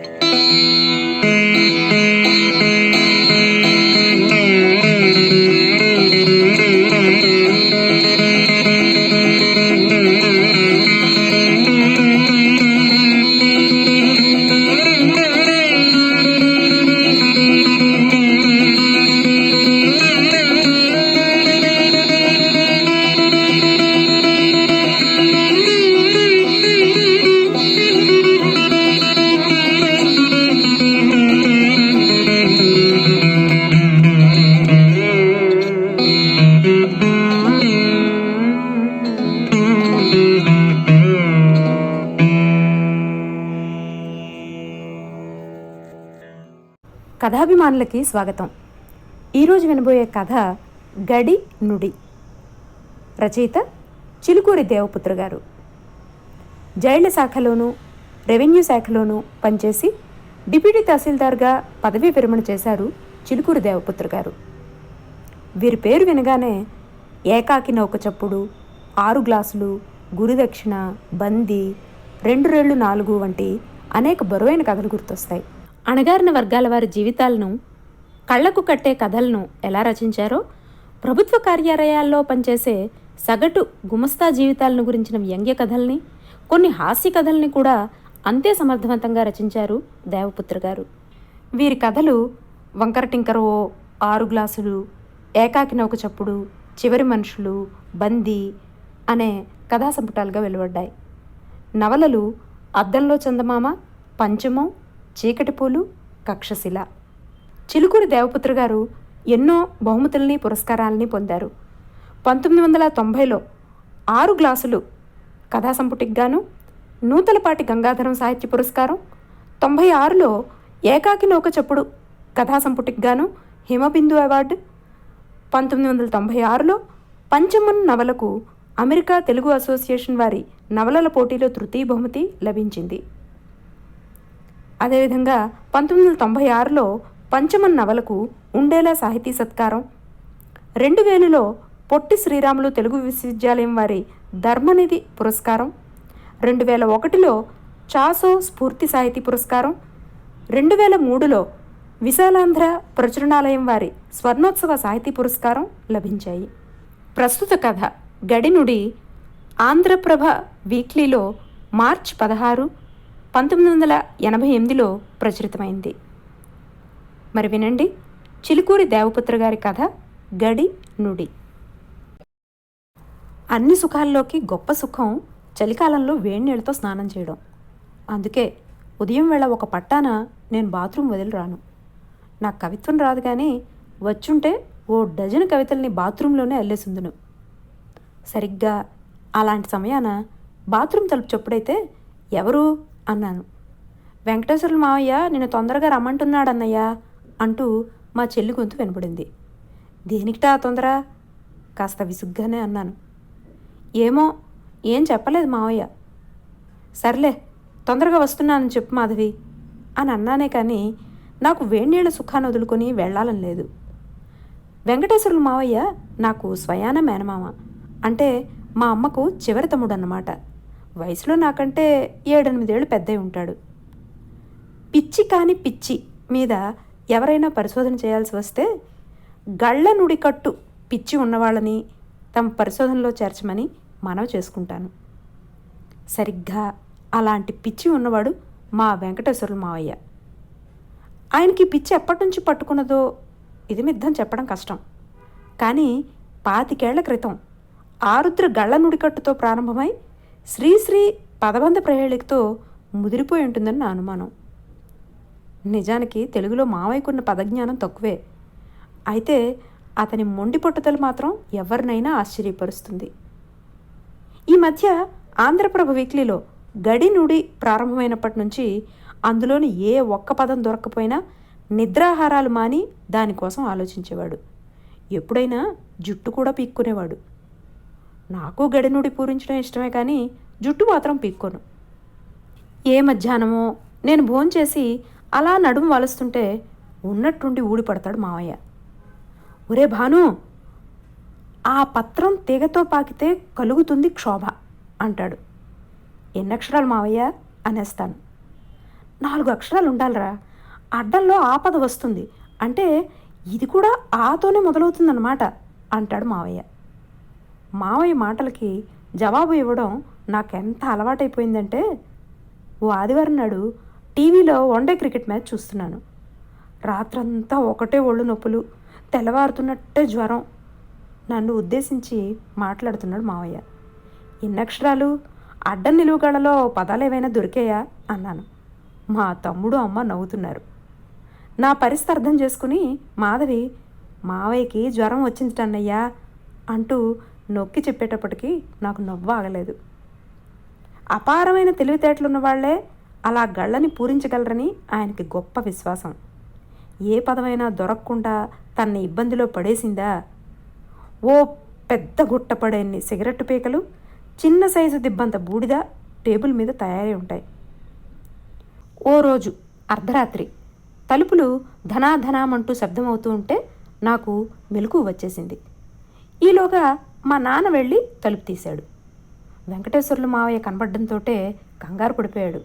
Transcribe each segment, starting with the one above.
Música కథాభిమానులకి స్వాగతం. ఈరోజు వినబోయే కథ గడి నుడి. రచయిత చిలుకూరి దేవపుత్ర గారు. జైళ్ళ శాఖలోనూ రెవెన్యూ శాఖలోనూ పనిచేసి డిప్యూటీ తహసీల్దార్గా పదవీ విరమణ చేశారు చిలుకూరి దేవపుత్ర గారు. వీరి పేరు వినగానే ఏకాకి నౌక చప్పుడు ఆరు గ్లాసులు గురుదక్షిణ బందీ రెండు రెళ్ళు నాలుగు వంటి అనేక బరువైన కథలు గుర్తొస్తాయి. అణగారిన వర్గాల వారి జీవితాలను కళ్ళకు కట్టే కథలను ఎలా రచించారో ప్రభుత్వ కార్యాలయాల్లో పనిచేసే సగటు గుమస్తా జీవితాలను గురించిన వ్యంగ్య కథల్ని కొన్ని హాస్య కథల్ని కూడా అంతే సమర్థవంతంగా రచించారు దేవపుత్ర గారు. వీరి కథలు వంకర టింకరో ఆరు గ్లాసులు ఏకాకి నౌక చప్పుడు చివరి మనుషులు బందీ అనే కథా సంపుటాలుగా వెలువడ్డాయి. నవలలు అద్దంలో చందమామ పంచమం చీకటి పూలు కక్షశిల. చిలుకూరి దేవపుత్ర గారు ఎన్నో బహుమతుల్ని పురస్కారాలని పొందారు. పంతొమ్మిది వందల తొంభైలో ఆరు గ్లాసులు కథా సంపుటికి గాను నూతలపాటి గంగాధరం సాహిత్య పురస్కారం తొంభై ఆరులో ఏకాకి నౌక చప్పుడు కథా సంపుటికి గాను హిమబిందు అవార్డు పంతొమ్మిది వందల తొంభై ఆరులో పంచమన్ నవలకు అమెరికా తెలుగు అసోసియేషన్ వారి నవలల పోటీలో తృతీయ బహుమతి లభించింది. అదేవిధంగా పంతొమ్మిది వందల తొంభై ఆరులో పంచమన్ నవలకు ఉండేలా సాహితీ సత్కారం. రెండు వేలలో పొట్టి శ్రీరాములు తెలుగు విశ్వవిద్యాలయం వారి ధర్మనిధి పురస్కారం. రెండు వేల ఒకటిలో చాసో స్ఫూర్తి సాహితీ పురస్కారం. రెండు వేల మూడులో విశాలాంధ్ర ప్రచురణాలయం వారి స్వర్ణోత్సవ సాహితీ పురస్కారం లభించాయి. ప్రస్తుత కథ గడినుడి ఆంధ్రప్రభ వీక్లీలో మార్చ్ పదహారు పంతొమ్మిది వందల ఎనభై ఎనిమిదిలో ప్రచురితమైంది. మరి వినండి చిలుకూరి దేవపుత్ర గారి కథ గడి నుడి. అన్ని సుఖాల్లోకి గొప్ప సుఖం చలికాలంలో వేడి నీళ్ళతో స్నానం చేయడం. అందుకే ఉదయం వేళ ఒక పట్టాన నేను బాత్రూమ్ వదిలి రాను. నాకు కవిత్వం రాదు కానీ వచ్చుంటే ఓ డజన్ కవితల్ని బాత్రూంలోనే అల్లేసుందును. సరిగ్గా అలాంటి సమయాన బాత్రూమ్ తలుపు చప్పుడైతే ఎవరు అన్నాను. వెంకటేశ్వరుల మావయ్య నిన్ను తొందరగా రమ్మంటున్నాడన్నయ్యా అంటూ మా చెల్లి గొంతు వినపడింది. దేనికిటా తొందర? కాస్త విసుగ్గానే అన్నాను. ఏమో ఏం చెప్పలేదు మావయ్య. సర్లే తొందరగా వస్తున్నానని చెప్పు మాధవి అని అన్నానే కానీ నాకు వేణీళ్ళ సుఖాన్ని వదులుకొని వెళ్ళాలని లేదు. వెంకటేశ్వరుల మావయ్య నాకు స్వయాన మేనమామ అంటే మా అమ్మకు చివరి తమ్ముడు అన్నమాట వయసులో నాకంటే ఏడెనిమిదేళ్ళు పెద్దయి ఉంటాడు. పిచ్చి కాని పిచ్చి మీద ఎవరైనా పరిశోధన చేయాల్సి వస్తే గళ్ళ నుడికట్టు పిచ్చి ఉన్నవాళ్ళని తమ పరిశోధనలో చేర్చమని మనవి చేసుకుంటాను. సరిగ్గా అలాంటి పిచ్చి ఉన్నవాడు మా వెంకటేశ్వరులు మావయ్య. ఆయనకి పిచ్చి ఎప్పటి నుంచి పట్టుకున్నదో ఇది మిద్దం చెప్పడం కష్టం. కానీ పాతికేళ్ళ క్రితం ఆరుద్ర గళ్ళ నుడికట్టుతో ప్రారంభమై శ్రీశ్రీ పదబంధ ప్రహేళికతో ముదిరిపోయి ఉంటుందని నా అనుమానం. నిజానికి తెలుగులో మావయ్యకున్న పదజ్ఞానం తక్కువే. అయితే అతని మొండి పట్టుదల మాత్రం ఎవరినైనా ఆశ్చర్యపరుస్తుంది. ఈ మధ్య ఆంధ్రప్రభ వీక్లీలో గడి నుడి ప్రారంభమైనప్పటి నుంచి అందులోని ఏ ఒక్క పదం దొరక్కపోయినా నిద్రాహారాలు మాని దానికోసం ఆలోచించేవాడు. ఎప్పుడైనా జుట్టు కూడా పీక్కునేవాడు. నాకు గడినుడి పూరించడం ఇష్టమే కానీ జుట్టు మాత్రం పీక్కోను. ఏ మధ్యాహ్నమో నేను భోంచేసి అలా నడుము వలుస్తుంటే ఉన్నట్టుండి ఊడిపడతాడు మావయ్య. ఒరే భాను ఆ పత్రం తీగతో పాకితే కలుగుతుంది క్షోభ అంటాడు. ఎన్నక్షరాలు మావయ్య? అనేస్తాను. నాలుగు అక్షరాలు ఉండాలిరా. అడ్డంలో ఆపద వస్తుంది. అంటే ఇది కూడా ఆతోనే మొదలవుతుందన్నమాట అంటాడు మావయ్య. మావయ్య మాటలకి జవాబు ఇవ్వడం నాకెంత అలవాటైపోయిందంటే ఓ ఆదివారం నాడు టీవీలో వన్డే క్రికెట్ మ్యాచ్ చూస్తున్నాను. రాత్రంతా ఒకటే ఒళ్ళు నొప్పులు తెల్లవారుతున్నట్టే జ్వరం. నన్ను ఉద్దేశించి మాట్లాడుతున్నాడు మావయ్య. ఇన్నక్షరాలు అడ్డం నిలువుగడలో పదాలు ఏవైనా దొరికాయా? అన్నాను. మా తమ్ముడు అమ్మ నవ్వుతున్నారు. నా పరిస్థితి అర్థం చేసుకుని మాధవి మావయ్యకి జ్వరం వచ్చిందన్నయ్యా అంటూ నొక్కి చెప్పేటప్పటికీ నాకు నవ్వు ఆగలేదు. అపారమైన తెలివితేటలున్న వాళ్ళే అలా గళ్ళని పూరించగలరని ఆయనకి గొప్ప విశ్వాసం. ఏ పదమైనా దొరకకుండా తన్ని ఇబ్బందిలో పడేసిందా? ఓ పెద్ద గుట్ట పడేన్ని సిగరెట్ పీకలు చిన్న సైజు దిబ్బంత బూడిద టేబుల్ మీద తయారై ఉంటాయి. ఓ రోజు అర్ధరాత్రి తలుపులు ధనాధనామంటూ శబ్దమవుతూ ఉంటే నాకు మెలకు వచ్చేసింది. ఈలోగా మా నాన్న వెళ్ళి తలుపు తీశాడు. వెంకటేశ్వర్లు మావయ్య కనబడ్డంతో కంగారు పడిపోయాడు.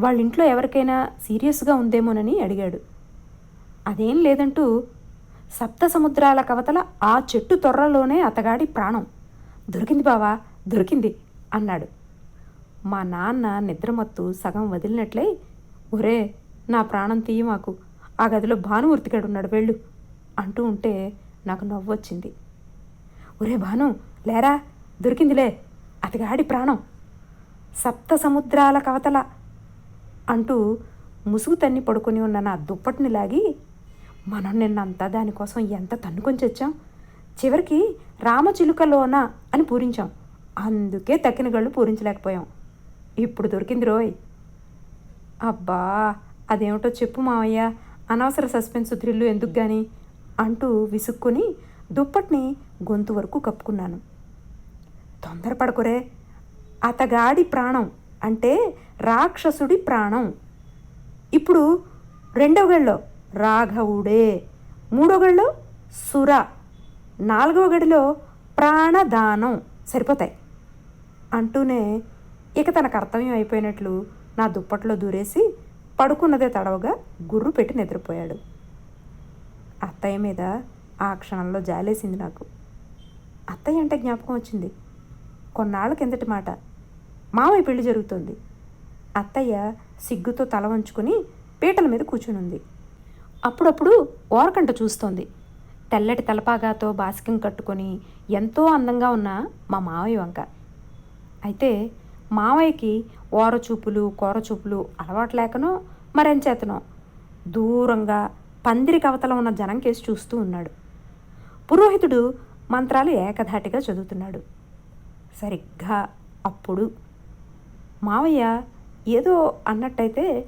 వాళ్ళ ఇంట్లో ఎవరికైనా సీరియస్గా ఉందేమోనని అడిగాడు. అదేం లేదంటూ సప్త సముద్రాల కవతల ఆ చెట్టు తొర్రలోనే అతగాడి ప్రాణం. దొరికింది బావా దొరికింది అన్నాడు. మా నాన్న నిద్రమత్తు సగం వదిలినట్లే ఒరే నా ప్రాణం తీయి మాకు ఆ గదిలో భానుమూర్తిగాడు ఉన్నాడు వెళ్ళు అంటూ ఉంటే నాకు నవ్వొచ్చింది. ఒరే భాను లేరా? దొరికిందిలే. అతగాడి ప్రాణం. సప్త సముద్రాల కవతల అంటూ ముసుగు తన్ని పడుకొని ఉన్న నా దుప్పటిని లాగి మనం నిన్నంతా దానికోసం ఎంత తన్నుకొని చచ్చాం? చివరికి రామచిలుకలోన అని పూరించాం. అందుకే తక్కిన గళ్ళు పూరించలేకపోయాం. ఇప్పుడు దొరికింది రోయ్. అబ్బా అదేమిటో చెప్పు మావయ్య. అనవసర సస్పెన్స్ థ్రిల్లు ఎందుకు గాని? అంటూ విసుక్కుని దుప్పటిని గొంతు వరకు కప్పుకున్నాను. తొందరపడకురే అతగాడి ప్రాణం అంటే రాక్షసుడి ప్రాణం. ఇప్పుడు రెండవ గడిలో రాఘవుడే మూడో గడిలో సుర నాలుగవ గడిలో ప్రాణదానం సరిపోతాయి. అంటూనే ఇక తన కర్తవ్యం అయిపోయినట్లు నా దుప్పట్లో దూరేసి పడుకున్నదే తడవగా గుర్రు పెట్టి నిద్రపోయాడు. అత్తయ్య మీద ఆ క్షణంలో జాలేసింది నాకు. అత్తయ్య అంటే జ్ఞాపకం వచ్చింది. కొన్నాళ్ళ కిందటి మాట. మామయ్య పెళ్ళి జరుగుతోంది. అత్తయ్య సిగ్గుతో తల వంచుకొని పీటల మీద కూర్చునుంది. అప్పుడప్పుడు ఓరకంట చూస్తోంది. తెల్లటి తలపాగాతో బాసికం కట్టుకొని ఎంతో అందంగా ఉన్న మా మావయ్య వంక. అయితే మావయ్యకి ఓరచూపులు కూరచూపులు అలవాటు లేకనో మరెంచేతనో దూరంగా పందిరి కవతల ఉన్న జనం కేసి చూస్తూ ఉన్నాడు. పురోహితుడు మంత్రాలు ఏకధాటిగా చదువుతున్నాడు. సరిగ్గా అప్పుడు మావయ్య ఏదో అన్నట్టయితే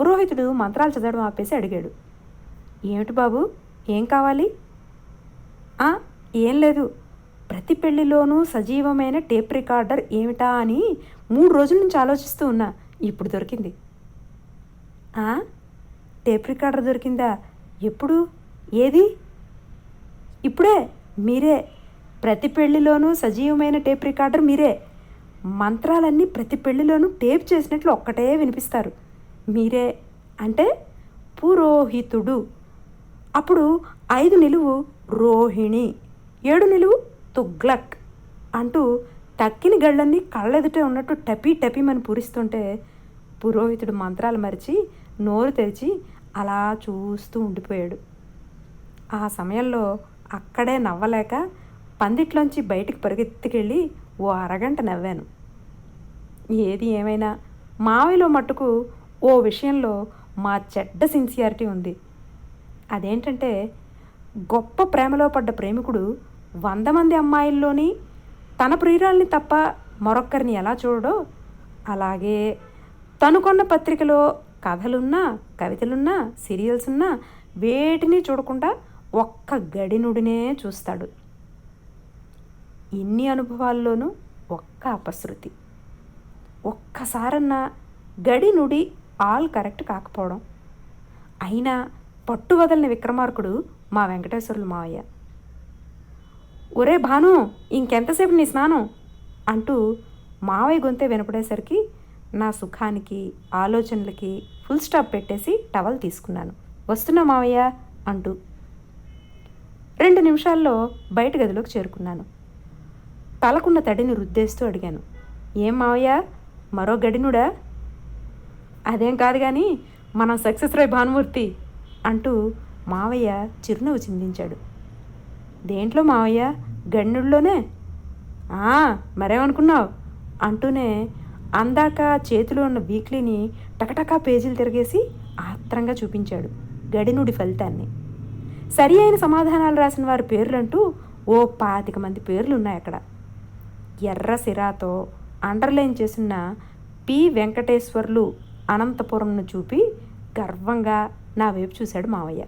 పురోహితుడు మంత్రాలు చదవడం ఆపేసి అడిగాడు. ఏమిటి బాబు ఏం కావాలి? ఏం లేదు. ప్రతి పెళ్ళిలోనూ సజీవమైన టేప్ రికార్డర్ ఏమిటా అని మూడు రోజుల నుంచి ఆలోచిస్తూ ఉన్నా. ఇప్పుడు దొరికింది. టేప్ రికార్డర్ దొరికిందా? ఎప్పుడు? ఏది? ఇప్పుడే? మీరే. ప్రతి పెళ్ళిలోనూ సజీవమైన టేప్ రికార్డర్ మీరే. మంత్రాలన్నీ ప్రతి పెళ్ళిలోనూ టేప్ చేసినట్లు ఒక్కటే వినిపిస్తారు. మీరే అంటే పురోహితుడు. అప్పుడు ఐదు నిలువు రోహిణి ఏడు నిలువు తుగ్లక్ అంటూ తక్కిన గళ్ళన్నీ కళ్ళెదుటే ఉన్నట్టు టపీ టపీమని పూరిస్తుంటే పురోహితుడు మంత్రాలు మరిచి నోరు తెరిచి అలా చూస్తూ ఉండిపోయాడు. ఆ సమయంలో అక్కడే నవ్వలేక పందిట్లోంచి బయటికి పరిగెత్తుకెళ్ళి ఓ అరగంట నవ్వాను. ఏది ఏమైనా మావిలో మట్టుకు ఓ విషయంలో మా చెడ్డ సిన్సియారిటీ ఉంది. అదేంటంటే గొప్ప ప్రేమలో పడ్డ ప్రేమికుడు వంద మంది అమ్మాయిల్లోని తన ప్రియురాల్ని తప్ప మరొక్కరిని ఎలా చూడడో అలాగే తను కొన్న పత్రికలో కథలున్నా కవితలున్నా సీరియల్స్ ఉన్నా వేటిని చూడకుండా ఒక్క గడినుడినే చూస్తాడు. ఎన్ని అనుభవాల్లోనూ ఒక్క అపశృతి. ఒక్కసారన్నా గడి నుడి ఆల్ కరెక్ట్ కాకపోవడం. అయినా పట్టు వదలని విక్రమార్కుడు మా వెంకటేశ్వరులు మావయ్య. ఒరే భాను ఇంకెంతసేపు నీ స్నానం? అంటూ మావయ్య గొంతే వినపడేసరికి నా సుఖానికి ఆలోచనలకి ఫుల్ స్టాప్ పెట్టేసి టవల్ తీసుకున్నాను. వస్తున్నా మావయ్య అంటూ రెండు నిమిషాల్లో బయట గదిలోకి చేరుకున్నాను. తలకున్న తడిని రుద్దేస్తూ అడిగాను ఏం మావయ్య? మరో గడినుడా? అదేం కాదు కానీ మనం సక్సెస్ రాయ్ భానుమూర్తి అంటూ మావయ్య చిరునవ్వు చిందించాడు. దేంట్లో మావయ్య? గడినుడిలోనే మరేమనుకున్నావు? అంటూనే అందాక చేతిలో ఉన్న వీక్లీని టకటకా పేజీలు తిరిగేసి ఆత్రంగా చూపించాడు గడినుడి ఫలితాన్ని. సరి అయిన సమాధానాలు రాసిన వారి పేర్లంటూ ఓ పాతిక మంది పేర్లు ఉన్నాయి అక్కడ. ఎర్ర సిరాతో అండర్లైన్ చేసిన పి వెంకటేశ్వర్లు అనంతపురంను చూపి గర్వంగా నా వైపు చూశాడు మావయ్య.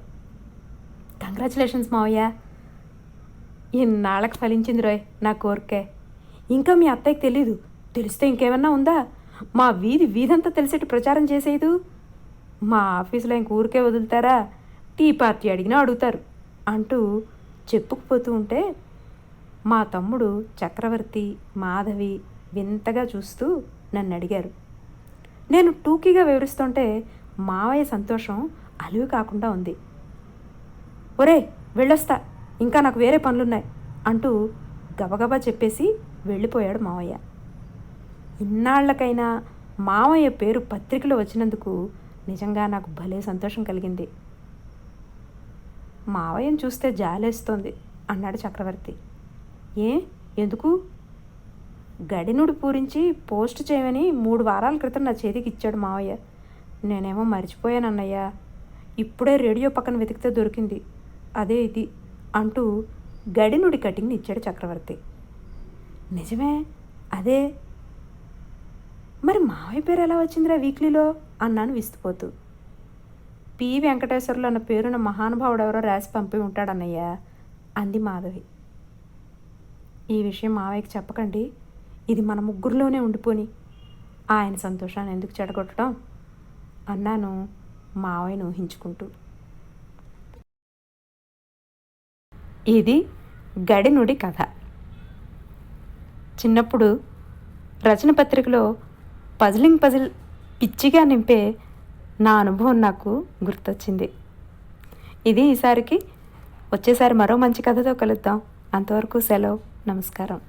కంగ్రాచులేషన్స్ మావయ్య. ఇన్నాళ్ళకి ఫలించింది రోయ్ నా కోరికే. ఇంకా మీ అత్తయ్యకి తెలీదు. తెలిస్తే ఇంకేమన్నా ఉందా? మా వీధి వీధంతా తెలిసేట్టు ప్రచారం చేసేదు మా ఆఫీసులో ఇంక ఊరికే వదులుతారా? టీ పార్టీ అడిగినా అడుగుతారు అంటూ చెప్పుకుపోతూ ఉంటే మా తమ్ముడు చక్రవర్తి మాధవి వింతగా చూస్తూ నన్ను అడిగారు నేను టూకీగా వివరిస్తుంటే మావయ్య సంతోషం అలివి కాకుండా ఉంది. ఒరే వెళ్ళొస్తా ఇంకా నాకు వేరే పనులున్నాయి అంటూ గబగబా చెప్పేసి వెళ్ళిపోయాడు మావయ్య. ఇన్నాళ్ళకైనా మావయ్య పేరు పత్రికలో వచ్చినందుకు నిజంగా నాకు భలే సంతోషం కలిగింది. మావయ్యను చూస్తే జాలేస్తోంది అన్నాడు చక్రవర్తి. ఏ? ఎందుకు? గడినుడు పూరించి పోస్ట్ చేయమని మూడు వారాల క్రితం నా చేతికి ఇచ్చాడు మావయ్య. నేనేమో మర్చిపోయాను అన్నయ్య. ఇప్పుడే రేడియో పక్కన వెతికితే దొరికింది. అదే ఇది అంటూ గడినుడి కటింగ్ని ఇచ్చాడు చక్రవర్తి. నిజమే? అదే? మరి మావయ్య పేరు ఎలా వచ్చిందిరా వీక్లీలో? అన్నాను విస్తుపోతూ. పి. వెంకటేశ్వర్లు అన్న పేరున మహానుభావుడు ఎవరో రాసి పంపి ఉంటాడన్నయ్య. అంది మాధవి. ఈ విషయం మావయ్యకి చెప్పకండి. ఇది మన ముగ్గురులోనే ఉండిపోని. ఆయన సంతోషాన్ని ఎందుకు చెడగొట్టడం? అన్నాను మావయ్యను ఊహించుకుంటూ. ఇది గడినుడి కథ. చిన్నప్పుడు రచన పత్రికలో పజిలింగ్ పజిల్ పిచ్చిగా నింపే నా అనుభవం నాకు గుర్తొచ్చింది. ఇది ఈసారికి వచ్చేసారి మరో మంచి కథతో కలుద్దాం. అంతవరకు సెలవు. నమస్కారం.